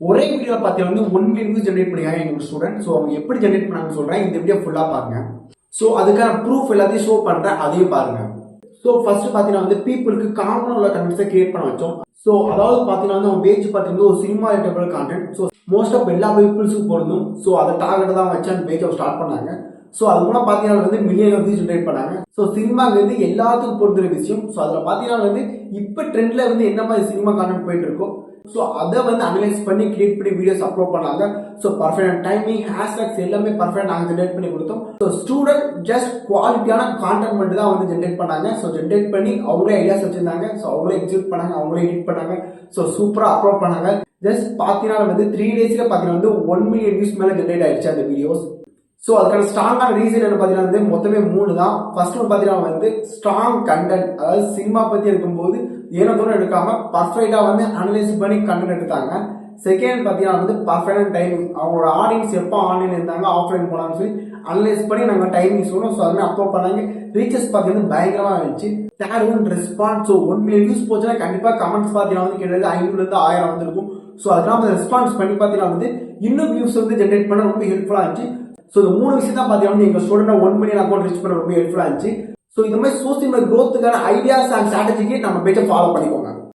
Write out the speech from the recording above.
ஒரே வீடியோவில் பார்த்தீங்கன்னா வந்து ஒன் மில்லியன் ஜென்ரேட் பண்ணியாங்க எங்க ஸ்டூடெண்ட் ஸோ அவங்க எப்படி ஜென்ரேட் பண்ணாங்கன்னு சொல்கிறேன் இந்த வீடியோ ஃபுல்லாக பாருங்க. ஸோ அதுக்கான ப்ரூஃப் எல்லாத்தையும் ஷோ பண்ணுறேன் அதையும் பாருங்க. ஸோ ஃபர்ஸ்ட் பார்த்தீங்கன்னா வந்து பீப்புளுக்கு காமன் உள்ள கண்டென்ட்ஸை கிரியேட் பண்ண வச்சோம். ஸோ அதாவது பார்த்தீங்கன்னா வந்து அவங்க பேஜ் பார்த்தீங்கன்னா ஒரு cinema relatable content so most of எல்லா பீப்புள்ஸுக்கும் பொருந்தும் ஸோ அதை டார்கெட்டை தான் வச்சு அந்த பேஜை ஸ்டார்ட் பண்ணாங்க. ஸோ அது மூலம் பார்த்தீங்கன்னா வந்து மில்லியன் வந்து ஜென்ரேட் பண்ணாங்க. ஸோ சினிமாங்கிறது எல்லாத்துக்கும் பொறுத்த விஷயம். ஸோ அதில் பார்த்தீங்கன்னா வந்து இப்போ ட்ரெண்டில் வந்து என்ன மாதிரி சினிமா கான்டென்ட் போயிட்டு இருக்கோ ஸோ அதை வந்து அனலைஸ் பண்ணி கிரியேட் பண்ணி வீடியோஸ் அப்லோட் பண்ணாங்க. ஸோ பர்ஃபெக்ட் டைமிங் ஹேஷ்டாக்ஸ் எல்லாமே பர்ஃபெக்ட் நாங்கள் ஜென்ரேட் பண்ணி கொடுத்தோம். ஸோ ஸ்டூடெண்ட் ஜஸ்ட் குவாலிட்டியான கான்டென்ட் மட்டும் தான் வந்து ஜென்ரேட் பண்ணாங்க. ஸோ ஜென்ரேட் பண்ணி அவங்களே ஐடியாஸ் வச்சிருந்தாங்க. ஸோ அவங்களே எக்ஸிக்யூட் பண்ணாங்க. அவங்களே எடிட் பண்ணாங்க. ஸோ சூப்பராக அப்லோட் பண்ணாங்க. ஜஸ்ட் பார்த்தீங்கன்னா வந்து த்ரீ டேஸில் பார்த்தீங்கன்னா வந்து ஒன் மில்லியன் வியூஸ் மேலே ஜென்ரேட் ஆயிடுச்சு அந்த வீடியோஸ் ஸோ அதுக்கான ஸ்ட்ராங்கான ரீசன் என்ன பார்த்தீங்கன்னா வந்து மொத்தமே மூணு தான். ஃபர்ஸ்ட் ஒன் பார்த்தீங்கன்னா வந்து ஸ்ட்ராங் கண்டென்ட் அதாவது சினிமா பற்றி இருக்கும்போது ஏனோ தூரம் எடுக்காம பர்ஃபெக்டாக வந்து அனலைஸ் பண்ணி கண்டென்ட் எடுத்தாங்க. செகண்ட் பார்த்தீங்கன்னா வந்து பர்ஃபெக்டான டைமிங் அவங்களோட ஆடியன்ஸ் எப்போ ஆன்லைன் இருந்தாங்க ஆஃப்லைன் போனான்னு சொல்லி அனலைஸ் பண்ணி நாங்கள் டைமிங் சொன்னோம். ஸோ அதுமாதிரி அப்போ பண்ணாங்க. ரீச்சஸ் பார்த்தீங்கன்னா பயங்கரமாக இருந்துச்சு. Third one response so one million views போச்சுன்னா கண்டிப்பாக கமெண்ட்ஸ் பார்த்தீங்கன்னா வந்து கிட்டத்தட்ட ஐநூறுலேருந்து ஆயிரம் வந்திருக்கும். ஸோ அதெல்லாம் ரெஸ்பான்ஸ் பண்ணி பார்த்தீங்கன்னா வந்து இன்னும் வியூஸ் வந்து ஜென்ரேட் பண்ண ரொம்ப ஹெல்ப்ஃபுல்லாக இருந்துச்சு. ஸோ இந்த மூணு விஷயம் தான் பார்த்தீங்கன்னா எங்கள் student one million account reach பண்ண ரொம்ப ஹெல்ப்ஃபுல்லாக இருந்துச்சு. ஸோ இந்த மாதிரி சோசியல் மீடியா க்ரோத்துக்கான ஐடியாஸ் அண்ட் ஸ்ட்ராட்டஜிக்கு நம்ம பேச்சை ஃபாலோ பண்ணிக்கோங்க.